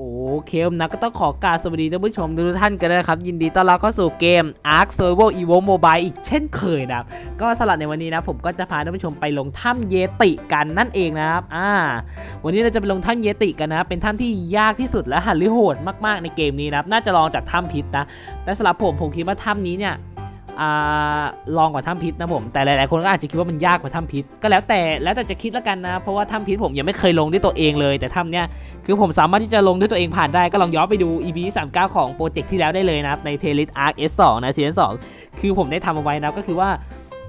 โอเคนะก็ต้องขอกราบสวัสดีท่านผู้ชมทุกท่านกันนะครับ ยินดีต้อนรับเข้าสู่เกม Ark Survival Evo Mobile อีกเช่นเคยนะครับ ก็สำหรับในวันนี้นะ ผมก็จะพาท่านผู้ชมไปลงถ้ำเยติกันนั่นเองนะครับอ่าวันนี้เราจะไปลงถ้ำเยติกันนะเป็นถ้ำที่ยากที่สุดและหันหรือโหดมากๆในเกมนี้นะครับน่าจะลองจากถ้ำพิษนะแต่สำหรับผมผมคิดว่าถ้ำนี้เนี่ย ลองกว่าถ้ำพิษนะผมแต่หลาย ๆ คนก็อาจจะคิดว่ามันยากกว่าถ้ำพิษก็แล้วแต่แล้วแต่จะคิดแล้วกันนะ เพราะว่าถ้ำพิษผมยังไม่เคยลงด้วยตัวเองเลย แต่ถ้ำเนี้ยคือผมสามารถที่จะลงด้วยตัวเองผ่านได้ก็ลองย้อนไปดู EP 39 ของโปรเจกต์ที่แล้วได้เลยนะครับใน playlist Arc S2 นะซีซั่น2คือผมได้ทำเอาไว้นะก็คือว่า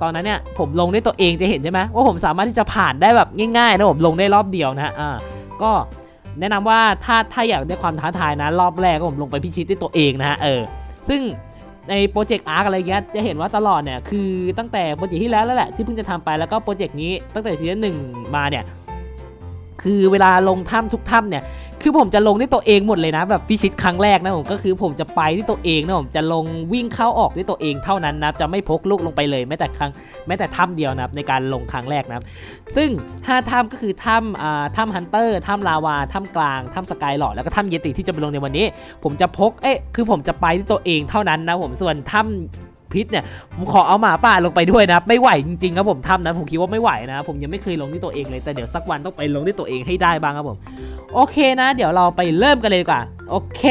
ตอนนั้นเนี่ยผมลงด้วยตัวเองจะเห็นใช่ไหมว่าผมสามารถที่จะผ่านได้แบบง่าย ๆ นะผมลงได้รอบเดียวนะฮะอ่าก็แนะนำว่าถ้าถ้าอยากได้ความท้าทายนะรอบแรกก็ผมลงไปพิชิตด้วยตัวเองนะฮะเออซึ่ง ในโปรเจกต์อาร์อะไรเงี้ยจะเห็นว่าตลอดเนี่ยคือตั้งแต่โปรเจกต์ที่แล้วแล้วแหละที่เพิ่งจะทำไปแล้วก็โปรเจกต์นี้ตั้งแต่ซีซั่นหนึ่งมาเนี่ย คือเวลาลงถ้ำทุกถ้ำเนี่ย คือผมจะลงด้วยตัวเองหมดเลยนะ แบบพิชิตครั้งแรกนะผมก็คือผมจะไปด้วยตัวเองนะผมจะลงวิ่งเข้าออกด้วยตัวเองเท่านั้นนะจะไม่พกลูกลงไปเลยแม้แต่ครั้งแม้แต่ถ้ำเดียวนะในการลงครั้งแรกนะซึ่ง5ถ้ำก็คือถ้ำอ่าถ้ำฮันเตอร์ถ้ำลาวาถ้ำกลางถ้ำสกายหลอดแล้วก็ถ้ำเยติที่จะไปลงในวันนี้ ผมจะพกเอ๊ะคือผมจะไปด้วยตัวเองเท่านั้นนะผมส่วนถ้ำ พิษเนี่ยผมขอเอาหมาป่าลงไปด้วยนะไม่ไหวจริงๆครับผมถ้ำนั้นผมคิดว่าไม่ไหวนะ ผมยังไม่เคยลงด้วยตัวเองเลยแต่เดี๋ยวสักวันต้องไปลงด้วยตัวเองให้ได้บ้างครับผม โอเคนะ เดี๋ยวเราไปเริ่มกันเลยดีกว่า โอเค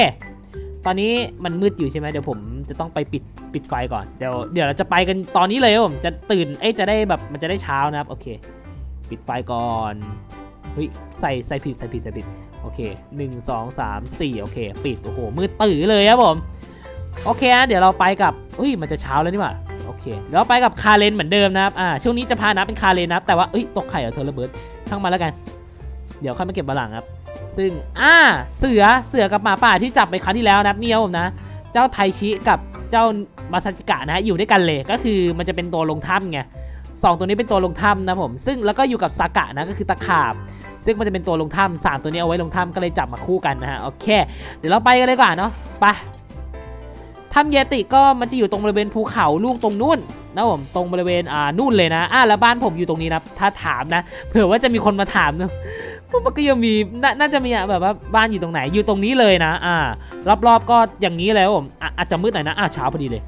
ตอนนี้มันมืดอยู่ใช่ไหมเดี๋ยวผมจะต้องไปปิดปิดไฟก่อนเดี๋ยวเดี๋ยวเราจะไปกันตอนนี้เลยครับผมจะตื่นเอ้จะได้แบบมันจะได้เช้านะครับโอเค ปิดไฟก่อนเฮ้ยใส่ใส่ผิดใส่ผิดใส่ผิดโอเคหนึ่งสองสามสี่โอเค ปิดโอ้โหมืดตื่นเลยครับผม โอเคนะเดี๋ยวเราไปกับเฮ้ยมันจะเช้าแล้วนี่หว่าโอเคเดี๋ยวเราไปกับคาเลนเหมือนเดิมนะครับอ่าช่วงนี้จะพานับเป็นคาเลนนะครับแต่ว่าเอ้ยตกไข่เหรอเธอระเบิดช่างมาแล้วกัน เดี๋ยวค่อยมาเก็บมาหลังครับ ซึ่งอ่าเสือเสือกับหมาป่าที่จับไปครั้งที่แล้วนะครับนี่ครับผมนะ เจ้าไทชิกับเจ้ามาซาจิกะนะฮะอยู่ด้วยกันเลยก็คือมันจะเป็นตัวลงถ้ำไงสองตัวนี้เป็นตัวลงถ้ำนะผมซึ่งแล้วก็อยู่กับซากะนะก็คือตะขาบซึ่งมันจะเป็นตัวลงถ้ำสามตัวนี้เอาไว้ลงถ้ำก็เลยจับมาคู่กันนะฮะโอเค เดี๋ยวเราไปกันเลยกว่าเนาะไป ถ้ำเยติก็มันจะอยู่ตรงบริเวณภูเขาลูกตรงนู่นนะผมตรงบริเวณอ่านู่นเลยนะอ่าแล้วบ้านผมอยู่ตรงนี้นะถ้าถามนะเผื่อว่าจะมีคนมาถามนะพวกมันก็ยังมีนน่าจะมีแบบว่าบ้านอยู่ตรงไหนอยู่ตรงนี้เลยนะอ่ารอบๆก็อย่างนี้เลยครับผมอะอาจจะมืดหน่อยนะอะเช้าพอดีเลย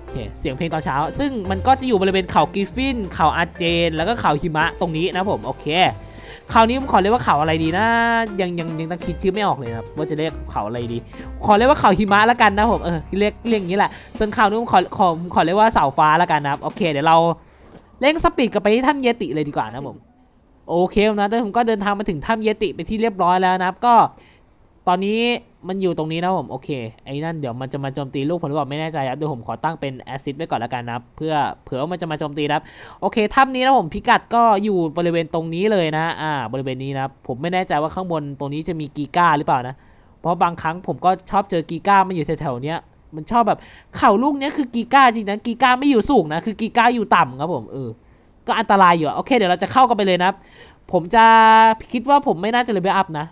โอเคเสียงเพลงตอนเช้า ซึ่งมันก็จะอยู่บริเวณเขากิฟฟินเขาอาเจน แล้วก็เขาหิมะตรงนี้นะผมโอเค เขานี้ผมขอเรียกว่าเขาอะไรดีนะยังยังยังต้องคิดชื่อไม่ออกเลยนะครับว่าจะเรียกเขาอะไรดี ขอเรียกว่าเขาหิมะแล้วกันนะผมเออเรียกเรียกอย่างนี้แหละส่วนเขานี้ผมขอขอขอเรียกว่าเสาฟ้าแล้วกันนะครับโอเค เดี๋ยวเราเร่งสปีดกันไปที่ถ้ำเยติเลยดีกว่านะผมโอเคนะแต่ผมก็เดินทางมาถึงถ้ำเยติไปนที่เรียบร้อยแล้วนะครับ ก็ตอนนี้ มันอยู่ตรงนี้นะผมโอเคไอ้นั่นเดี๋ยวมันจะมาโจมตีลูกผมหรือเปล่าไม่แน่ใจครับเดี๋ยวผมขอตั้งเป็นแอซิดไว้ก่อนล้วกันนะเพื่อเผื่อมันจะมาโจมตีครับโอเคถ้ำนี้นะผมพิกัดก็อยู่บริเวณตรงนี้เลยนะอ่าบริเวณนี้นะครับผมไม่แน่ใจว่าข้างบนตรงนี้จะมีกีก้าหรือเปล่านะเพราะบางครั้งผมก็ชอบเจอกีก้ามันอยู่แถวๆเนี้ยมันชอบแบบเข่าลูกเนี้ยคือกีก้าจริงนะกีก้าไม่อยู่สูงนะคือกีก้าอยู่ต่ำครับผมเออก็อันตรายอยู่โอเคเดี๋ยวเราจะเข้ากันไปเลยนะ ผมจะคิดว่าผมไม่น่าจะเลเวลอัพนะ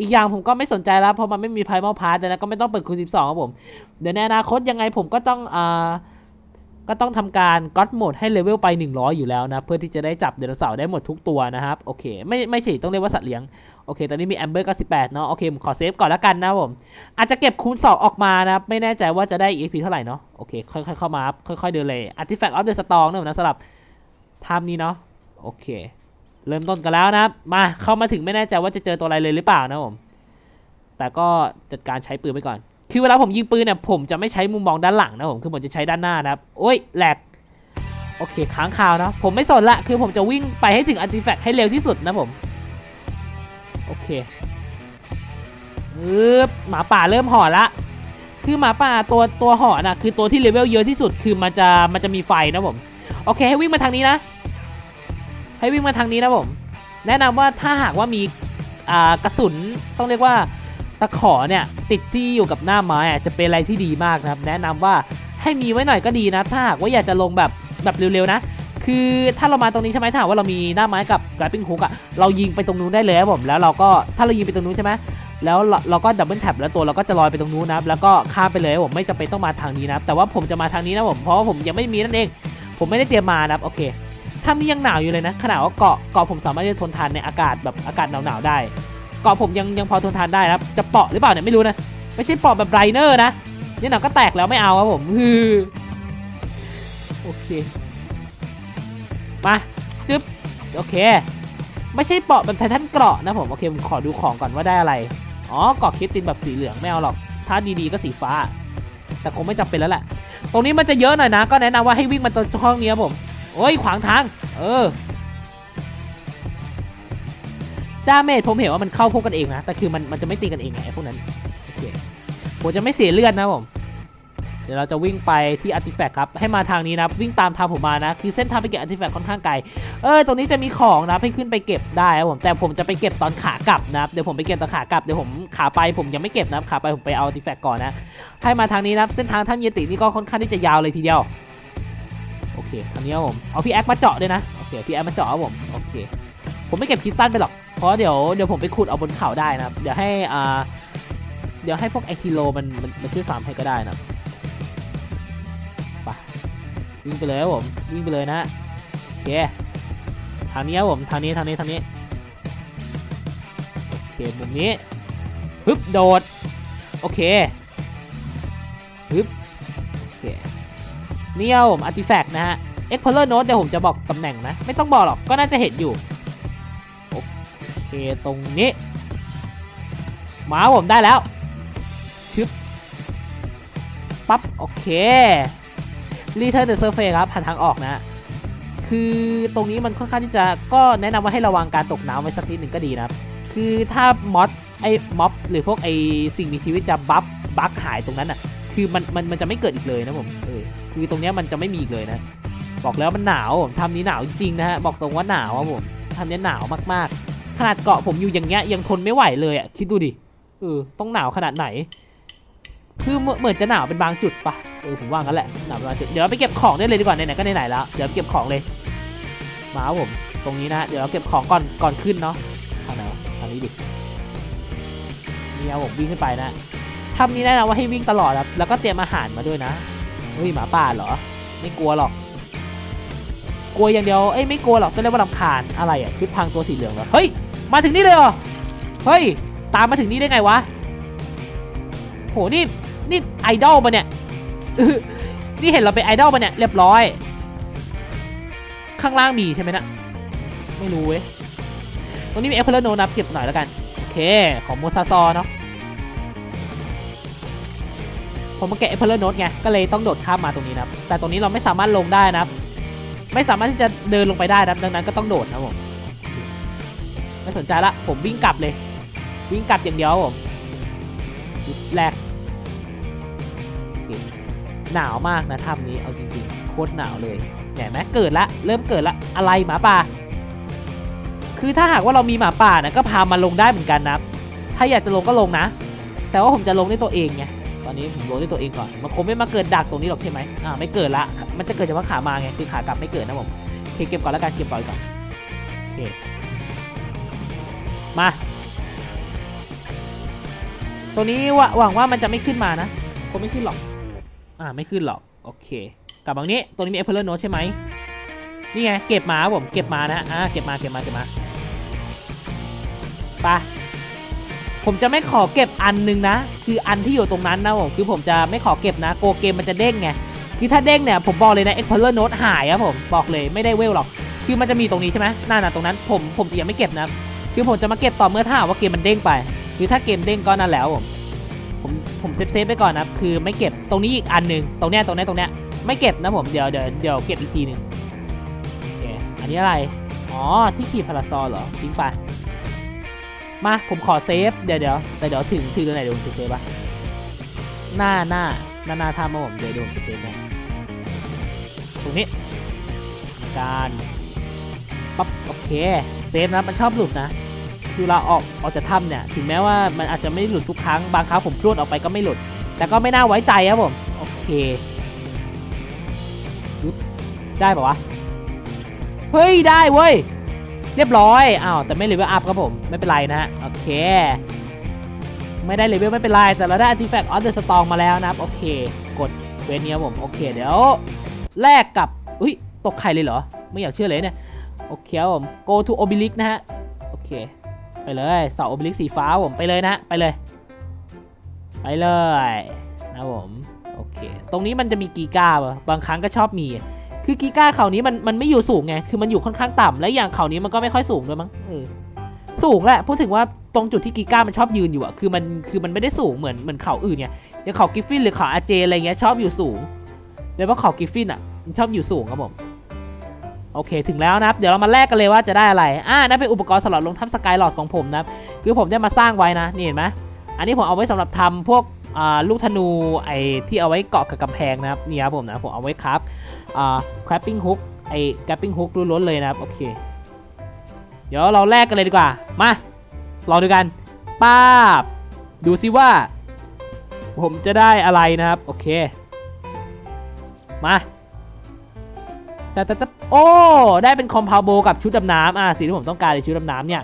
อีกอย่างผมก็ไม่สนใจแล้ว เพราะมันไม่มีไพมอลพาร์ตนะก็ไม่ต้องเปิดคูณ12ครับผม เดี๋ยวในอนาคตยังไงผมก็ต้องอ่าก็ต้องทำการก็ d โหมดให้เลเวลไป 100 อยู่แล้วนะ เพื่อที่จะได้จับไดโนเสาร์ได้หมดทุกตัวนะครับ โอเค ไม่ไม่ใช่ต้องเรียกว่าสัตว์เลี้ยง โอเค ตอนนี้มีแอมเบอร์98เนาะ โอเค ผมขอเซฟก่อนแล้วกันนะผม อาจจะเก็บคูณ 2 ออกมานะครับไม่แน่ใจว่าจะได้ EP เท่าไหร่เนาะ โอเค ค่อยๆเข้ามาครับค่อยๆเดินเลย Artifact of the Storm นะผมนะสำหรับภาพนี้เนาะ โอเค เริ่มต้นกันแล้วนะครับ มาเข้ามาถึงไม่แน่ใจว่าจะเจอตัวอะไรเลยหรือเปล่านะผม แต่ก็จัดการใช้ปืนไปก่อน คือเวลาผมยิงปืนเนี่ยผมจะไม่ใช้มุมมองด้านหลังนะผม คือผมจะใช้ด้านหน้านะครับ โอ้ยแหลก โอเคค้างคาวนะ ผมไม่สนละ คือผมจะวิ่งไปให้ถึงอันติแฟกให้เร็วที่สุดนะผม โอเคอึบหมาป่าเริ่มห่อละ คือหมาป่าตัวตัวห่อนะคือตัวที่เลเวลเยอะที่สุด คือมันจะมันจะมีไฟนะผม โอเคให้วิ่งมาทางนี้นะ ให้วิ่งมาทางนี้นะผม แนะนำว่าถ้าหากว่ามีอ่ากระสุนต้องเรียกว่าตะขอเนี่ยติดที่อยู่กับหน้าไม้อะจะเป็นอะไรที่ดีมากนะครับ แนะนำว่าให้มีไว้หน่อยก็ดีนะ ถ้าหากว่าอยากจะลงแบบแบบเร็วๆนะ คือถ้าเรามาตรงนี้ใช่ไหมถ้าว่าเรามีหน้าไม้กับ grappling hook อะเรายิงไปตรงนู้นได้เลยครับผมแล้วเราก็ถ้าเรายิงไปตรงนู้นใช่ไหมแล้วเราก็ดับเบิลแท็บแล้วตัวเราก็จะลอยไปตรงนู้นนะแล้วก็ข้ามไปเลยผมไม่จำเป็นต้องมาทางนี้นะแต่ว่าผมจะมาทางนี้นะผมเพราะผมยังไม่มีนั่นเอง ผมไม่ได้เตรียมมานะครับโอเค ถ้ามียังหนาวอยู่เลยนะขนาดว่าเกาะเกาะผมสามารถที่จะทนทานในอากาศแบบอากาศหนาวๆได้เกาะผมยังยังพอทนทานได้ครับจะเปาะหรือเปล่าเนี่ยไม่รู้นะไม่ใช่เปาะแบบไรเนอร์นะนี่หนังก็แตกแล้วไม่เอาครับผมฮือโอเคมาจึ๊บโอเค ไม่ใช่เปาะแบบไททันเกราะนะผมโอเคผมขอดูของก่อนว่าได้อะไรอ๋อเกาะคิดตินแบบสีเหลืองไม่เอาหรอกถ้าดีๆก็สีฟ้า แต่คงไม่จำเป็นแล้วแหละตรงนี้มันจะเยอะหน่อยนะ ก็แนะนำว่าให้วิ่งมาตรงช่องนี้ครับผม โอ้ย ขวางทาง เออ ดาเมจผมเห็นว่ามันเข้าพวกกันเองนะ แต่คือมันมันจะไม่ตีกันเองไงพวกนั้นโอเคผมจะไม่เสียเลือดนะผม เดี๋ยวเราจะวิ่งไปที่อาร์ติแฟกต์ครับ ให้มาทางนี้นะ วิ่งตามทางผมมานะ คือเส้นทางไปเก็บอาร์ติแฟกต์ค่อนข้างไกล เออ ตรงนี้จะมีของนะ ให้ขึ้นไปเก็บได้ครับผม แต่ผมจะไปเก็บตอนขากลับนะ เดี๋ยวผมไปเก็บตอนขากลับ เดี๋ยวผมขาไปผมยังไม่เก็บนะ ขาไปผมไปเอาอาร์ติแฟกต์ก่อนนะ ให้มาทางนี้นะ เส้นทางท่านเยตินี่ก็ค่อนข้างที่จะยาวเลยทีเดียว โอเคทางนี้ครับผมเอาพี่แอคมาเจาะด้วยนะโอเคพี่แอคมาเจาะครับผมโอเค ผมไม่เก็บคิสตัลไปหรอกเพราะเดี๋ยวเดี๋ยวผมไปขุดเอาบนเขาได้นะครับเดี๋ยวให้อ่าเดี๋ยวให้พวกไอคิโลมันมันมันช่วยฟาร์มให้ก็ได้นะไปวิ่งไปเลยครับผมวิ่งไปเลยนะโอเคทางนี้ครับผมทางนี้ทางนี้ทางนี้โอเคมุมนี้ฮึบโดดโอเคฮึบ นี่ครับผมอาร์ติแฟกต์นะฮะ Explorer Note เดี๋ยวผมจะบอกตำแหน่งนะ ไม่ต้องบอกหรอกก็น่าจะเห็นอยู่ โอเค ตรงนี้ มาผมได้แล้วชึบปั๊บ โอเค Return the Surface ครับผ่านทางออกนะ คือตรงนี้มันค่อนข้างที่จะก็แนะนำว่าให้ระวังการตกน้ำไว้สักนิดหนึ่งก็ดีนะครับ คือถ้ามอสไอ้ม็อบหรือพวกไอ้สิ่งมีชีวิตจะบัฟบักหายตรงนั้นอะ คือมันมันมันจะไม่เกิดอีกเลยนะผมเออคือตรงเนี้ยมันจะไม่มีอีกเลยนะ บอกแล้วมันหนาวทำนี้หนาวจริงๆนะฮะบอกตรงว่าหนาวครับผมทำนี้หนาวมากๆ ขนาดเกาะผมอยู่อย่างเงี้ยยังทนไม่ไหวเลยอะคิดดูดิเออต้องหนาวขนาดไหน คือเหมือนจะหนาวเป็นบางจุดปะเออผมว่างั้นแหละหนาวเป็นบางจุดเดี๋ยวเราไปเก็บของได้เลยดีกว่าไหนๆก็ไหนๆแล้วเดี๋ยวเก็บของเลย มาครับผมตรงนี้นะเดี๋ยวเราเก็บของก่อนก่อนขึ้นเนาะทางไหนวะทางนี้ดินี่ครับผมวิ่งขึ้นไปนะ ทำนี้แนะนำว่าให้วิ่งตลอดครับแล้วก็เตรียมอาหารมาด้วยนะเฮ้ยหมาป่าเหรอ ไม่กลัวหรอก กลัวอย่างเดียวเอ้ยไม่กลัวหรอกต้องเรียกว่าลำคาญอะไรอะชุดพรางตัวสีเหลืองเหรอเฮ้ยมาถึงนี่เลยเหรอเฮ้ยตามมาถึงนี่ได้ไงวะโหนี่นี่ไอดอลปะเนี่ยนี่เห็นเราเป็นไอดอลปะเนี่ยเรียบร้อย ข้างล่างมีใช่ไหมนะไม่รู้เว้ยตรงนี้มีเอฟเฟลโนนับเก็บหน่อยแล้วกันโอเคของโมซาซอเนาะ ผมมาแกะเอฟเฟลโนไงก็เลยต้องโดดข้ามมาตรงนี้นะครับแต่ตรงนี้เราไม่สามารถลงได้นะไม่สามารถที่จะเดินลงไปได้นะดังนั้นก็ต้องโดดนะผมไม่สนใจละผมวิ่งกลับเลย วิ่งกลับอย่างเดียวผมแรกหนาวมากนะถ้ำนี้เอาจริงๆโคตรหนาวเลยเห็นไหมเกิดละเริ่มเกิดละอะไรหมาป่า คือถ้าหากว่าเรามีหมาป่านะก็พามาลงได้เหมือนกันนะถ้าอยากจะลงก็ลงนะ แต่ว่าผมจะลงด้วยตัวเองไง ตอนนี้ผมลงด้วยตัวเองก่อนมันคงไม่มาเกิดดักตรงนี้หรอกใช่ไหมอ่าไม่เกิดละมันจะเกิดเฉพาะขามาไงคือขากลับไม่เกิดนะผมโอเคเก็บก่อนแล้วกันเก็บก่อนก่อนโอเคมาตัวนี้หวังว่ามันจะไม่ขึ้นมานะคงไม่ขึ้นหรอกอ่าไม่ขึ้นหรอกโอเคกลับบางนี้ตัวนี้มี Apple Note ใช่ไหมนี่ไงเก็บมาผมเก็บมานะอ่าเก็บมาเก็บมาเก็บมาไป ผมจะไม่ขอเก็บอันหนึงนะ คืออันที่อยู่ตรงนั้นนะผมคือผมจะไม่ขอเก็บนะโกเกมมันจะเด้งไงคือถ้าเด้งเนี่ยผมบอกเลยนะ Explorer Note หายครับผมบอกเลยไม่ได้เวลหรอก คือมันจะมีตรงนี้ใช่ไหมหน้าหน่ะตรงนั้นผมผมจะยังไม่เก็บนะคือผมจะมาเก็บต่อเมื่อถ้าว่าเกมมันเด้งไปคือถ้าเกมเด้งก็นั่นแล้วผมผมผมเซฟเซฟไปก่อนนะคือไม่เก็บตรงนี้อีกอันหนึ่งตรงเนี้ยตรงเนี้ยตรงเนี้ยไม่เก็บนะผมเดี๋ยวเดี๋ยวเดี๋ยวเก็บอีกทีหนึ่งโอเคอันนี้อะไร อ๋อที่ขีดพาราซอลเหรอทิ้งไป มาผมขอเซฟ เดี๋ยวเดี๋ยวแต่เดี๋ยวถึงถึงตรงไหนเดี๋ยวผมจะเซฟปะหน้าหน้าหน้าหน้าทำมาผมเดี๋ยวเดี๋ยวผมจะเซฟนะตรงนี้การปั๊บโอเคเซฟนะมันชอบหลุดนะคือเราออกออกจากถ้ำเนี่ยถึงแม้ว่ามันอาจจะไม่หลุดทุกครั้งบางครั้งผมพรวดออกไปก็ไม่หลุด แต่ก็ไม่น่าไว้ใจครับผมโอเคยุบได้ปะวะเฮ้ยได้เว้ย เรียบร้อย อ้าวแต่ไม่เลเวลอัพครับผม ไม่เป็นไรนะฮะ โอเค ไม่ได้เลเวลไม่เป็นไร แต่เราได้ Artifact of the Storm มาแล้วนะครับ โอเค กดเวนี้ครับผม โอเค เดี๋ยวแลกกับ อุ้ย ตกไข่เลยเหรอ ไม่อยากเชื่อเลยเนี่ย โอเคครับผม go to obelisk นะฮะ โอเค ไปเลยเสาโอบลิกสีฟ้าผม ไปเลยนะ ไปเลย ไปเลยนะผม โอเค ตรงนี้มันจะมีกีก้าปะบางครั้งก็ชอบมี คือกีก้าเขานี้มันมันไม่อยู่สูงไง คือมันอยู่ค่อนข้างต่ำและอย่างเขานี้มันก็ไม่ค่อยสูงด้วยมั้งเออสูงแหละพูดถึงว่าตรงจุดที่กีก้ามันชอบยืนอยู่อะคือมันคือมันไม่ได้สูงเหมือนเหมือนเขาอื่นไงอย่างเขากิฟฟินหรือเขาอาเจอะไรเงี้ยชอบอยู่สูงโดยเฉพาะเขากิฟฟินอะมันชอบอยู่สูงครับผมโอเคถึงแล้วนะครับ เดี๋ยวเรามาแลกกันเลยว่าจะได้อะไร อ่านั่นเป็นอุปกรณ์สำหรับลงถ้ำสกายหลอดของผมนะครับ คือผมได้มาสร้างไว้นะ นี่เห็นไหมอันนี้ผมเอาไว้สำหรับทำพวก ลูกธนูไอ้ที่เอาไว้เกาะกับกำแพงนะครับนี่ครับผมนะผมเอาไว้ครับอ่า crapping hook ไอ้ crapping hook ล้วนๆเลยนะครับโอเค เดี๋ยวเราแลกกันเลยดีกว่า มาลองดูกันป้าบดูซิว่า ผมจะได้อะไรนะครับ โอเค มาแต่แต่แต่โอ้ ได้เป็นคอมพาวโบกับชุดดำน้ำอะสีที่ผมต้องการในชุดดำน้ำเนี่ย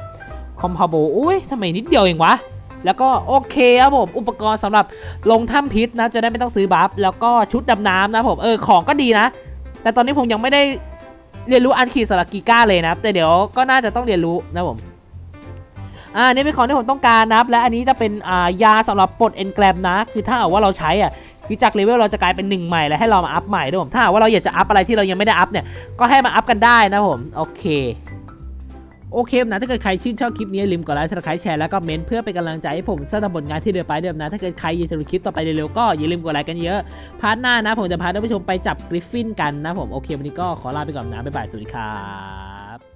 คอมพาวโบอุ้ยทำไมนิดเดียวเองวะ แล้วก็โอเคครับผมอุปกรณ์สำหรับลงถ้ำพิษนะจะได้ไม่ต้องซื้อบัฟแล้วก็ชุดดำน้ำนะผมเออของก็ดีนะ แต่ตอนนี้ผมยังไม่ได้เรียนรู้อันขีดสลักกีก้าเลยนะครับแต่เดี๋ยวก็น่าจะต้องเรียนรู้นะผมอ่านี่เป็นของที่ผมต้องการนะครับ และอันนี้จะเป็นอ่ายาสำหรับปลดเอนแกรมนะ คือถ้าเอาว่าเราใช้อะคือจากเลเวลเราจะกลายเป็นหนึ่งใหม่แล้วให้เรามาอัพใหม่ด้วยผมถ้าว่าเราอยากจะอัพอะไรที่เรายังไม่ได้อัพเนี่ยก็ให้มาอัพกันได้นะผมโอเค โอเคนะถ้าเกิดใครชื่นชอบคลิปนี้ลืมกดไลค์ถ้าใครแชร์แล้วก็เมนต์เพื่อเป็นกำลังใจให้ผมสร้างผลงานที่เดินไปเดิมนะ ถ้าเกิดใครอยากจะดูคลิปต่อไปเร็วๆก็อย่าลืมกดไลค์กันเยอะ พาร์ทหน้านะผมจะพาท่านผู้ชมไปจับกริฟฟินกันนะผมโอเควันนี้ก็ขอลาไปก่อนนะบ๊ายบายสวัสดีครับ